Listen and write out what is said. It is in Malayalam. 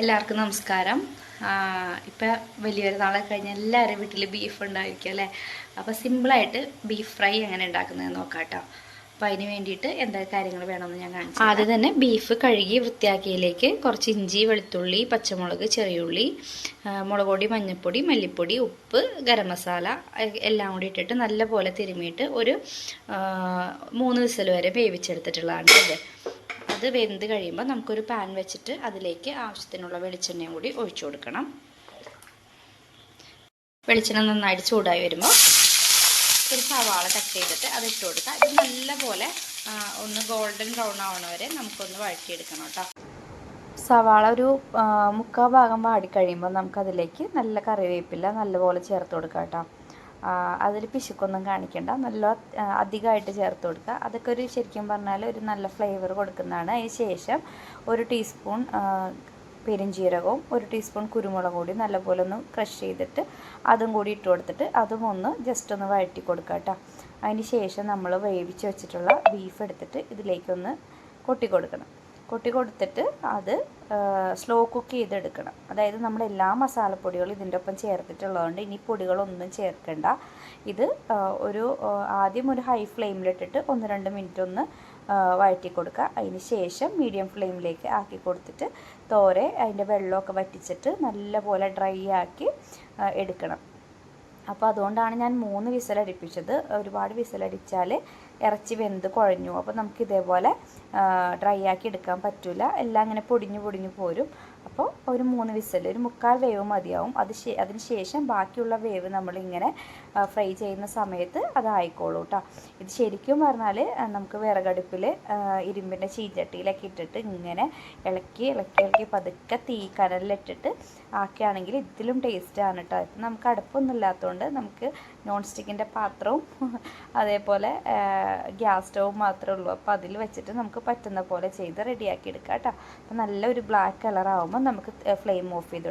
എല്ലാവർക്കും നമസ്കാരം. ഇപ്പം വലിയൊരു നാളെ കഴിഞ്ഞ് എല്ലാവരും വീട്ടിൽ ബീഫ് ഉണ്ടായിരിക്കും അല്ലേ? അപ്പോൾ സിമ്പിളായിട്ട് ബീഫ് ഫ്രൈ എങ്ങനെ ഉണ്ടാക്കുന്നത് നോക്കാം കേട്ടോ അപ്പോൾ അതിന് വേണ്ടിയിട്ട് എന്തൊക്കെ കാര്യങ്ങൾ വേണമെന്ന് ഞാൻ കാണിച്ചു ആദ്യം തന്നെ ബീഫ് കഴുകി വൃത്തിയാക്കിയതിലേക്ക് കുറച്ച് ഇഞ്ചി വെളുത്തുള്ളി പച്ചമുളക് ചെറിയുള്ളി മുളക് പൊടി മഞ്ഞൾപ്പൊടി മല്ലിപ്പൊടി ഉപ്പ് ഗരം മസാല എല്ലാം കൂടി ഇട്ടിട്ട് നല്ലപോലെ തിരുമിയിട്ട് ഒരു മൂന്ന് വിസൽ വരെ വേവിച്ചെടുത്തിട്ടുള്ളതാണ് ഇത്. അത് വെന്ത് കഴിയുമ്പോൾ നമുക്കൊരു പാൻ വെച്ചിട്ട് അതിലേക്ക് ആവശ്യത്തിനുള്ള വെളിച്ചെണ്ണയും കൂടി ഒഴിച്ചു കൊടുക്കണം. വെളിച്ചെണ്ണ നന്നായിട്ട് ചൂടായി വരുമ്പോൾ ഒരു സവാള കട്ട് ചെയ്തിട്ട് അത് ഇട്ട് കൊടുക്കുക ഇത് നല്ലപോലെ ഒന്ന് ഗോൾഡൻ ബ്രൗൺ ആവണ വരെ നമുക്കൊന്ന് വഴറ്റിയെടുക്കണം കേട്ടോ. സവാള ഒരു മുക്കാൽ ഭാഗം വാടിക്കഴിയുമ്പോൾ നമുക്കതിലേക്ക് നല്ല കറിവേപ്പില നല്ലപോലെ ചേർത്ത് കൊടുക്കാം കേട്ടോ. അതിൽ പിശുക്കൊന്നും കാണിക്കേണ്ട. നല്ല അധികമായിട്ട് ചേർത്ത് കൊടുക്കുക. അതൊക്കെ ഒരു ശരിക്കും പറഞ്ഞാൽ ഒരു നല്ല ഫ്ലേവർ കൊടുക്കുന്നതാണ്. അതിന് ശേഷം ഒരു ടീസ്പൂൺ പെരുംജീരകവും ഒരു ടീസ്പൂൺ കുരുമുളക് കൂടി നല്ലപോലെ ഒന്ന് ക്രഷ് ചെയ്തിട്ട് അതും കൂടി ഇട്ട് കൊടുത്തിട്ട് അതും ഒന്ന് ജസ്റ്റ് ഒന്ന് വഴറ്റി കൊടുക്കുക കേട്ടോ. അതിന് ശേഷം നമ്മൾ വേവിച്ച് വെച്ചിട്ടുള്ള ബീഫ് എടുത്തിട്ട് ഇതിലേക്കൊന്ന് കൊട്ടി കൊടുക്കണം. കൊട്ടി കൊടുത്തിട്ട് അത് സ്ലോ കുക്ക് ചെയ്തെടുക്കണം. അതായത് നമ്മൾ എല്ലാ മസാലപ്പൊടികളും ഇതിന്റെ ഒപ്പം ചേർത്തിട്ടുള്ളതുകൊണ്ട് ഇനി പൊടികളൊന്നും ചേർക്കണ്ട. ഇത് ഒരു ആദ്യം ഒരു ഹൈ ഫ്ലെയിമിലിട്ടിട്ട് ഒന്ന് രണ്ട് മിനിറ്റ് ഒന്ന് വഴറ്റി കൊടുക്കുക അതിന് ശേഷം മീഡിയം ഫ്ലെയിമിലേക്ക് ആക്കി കൊടുത്തിട്ട് തോരെ അതിന്റെ വെള്ളമൊക്കെ വറ്റിച്ചിട്ട് നല്ലപോലെ ഡ്രൈ ആക്കി എടുക്കണം. അപ്പോൾ അതുകൊണ്ടാണ് ഞാൻ മൂന്ന് വിസലടിപ്പിച്ചത്. ഒരുപാട് വിസലടിച്ചാൽ ഇറച്ചി വെന്ത് കുഴഞ്ഞു. അപ്പോൾ നമുക്ക് ഇതേപോലെ ഡ്രൈ ആക്കി എടുക്കാൻ പറ്റില്ല എല്ലാം ഇങ്ങനെ പൊടിഞ്ഞു പൊടിഞ്ഞു പോരും. അപ്പോൾ ഒരു മൂന്ന് വിസൽ ഒരു മുക്കാൽ വേവ് മതിയാവും. അത് അതിന് ശേഷം ബാക്കിയുള്ള വേവ് നമ്മളിങ്ങനെ ഫ്രൈ ചെയ്യുന്ന സമയത്ത് അതായിക്കോളൂ കേട്ടോ ഇത് ശരിക്കും പറഞ്ഞാൽ നമുക്ക് വിറകടുപ്പിൽ ഇരുമ്പിന്റെ ചീഞ്ചട്ടിയിലൊക്കെ ഇട്ടിട്ട് ഇങ്ങനെ ഇളക്കി ഇളക്കി ഇളക്കി പതുക്കെ തീ കനലിലിട്ടിട്ട് ആക്കുകയാണെങ്കിൽ ഇതിലും ആണ് കേട്ടോ ഇപ്പം നമുക്ക് അടുപ്പൊന്നും ഇല്ലാത്തതുകൊണ്ട് നമുക്ക് നോൺ സ്റ്റിക്കിന്റെ പാത്രവും അതേപോലെ ഗ്യാസ് സ്റ്റവ് മാത്രമേ ഉള്ളൂ. അപ്പോൾ അതിൽ വെച്ചിട്ട് നമുക്ക് പറ്റുന്ന പോലെ ചെയ്ത് റെഡിയാക്കി എടുക്കാം കേട്ടോ. അപ്പോൾ നല്ലൊരു ബ്ലാക്ക് കളർ ആകുമ്പോൾ നമുക്ക് ഫ്ലെയിം ഓഫ് ചെയ്ത്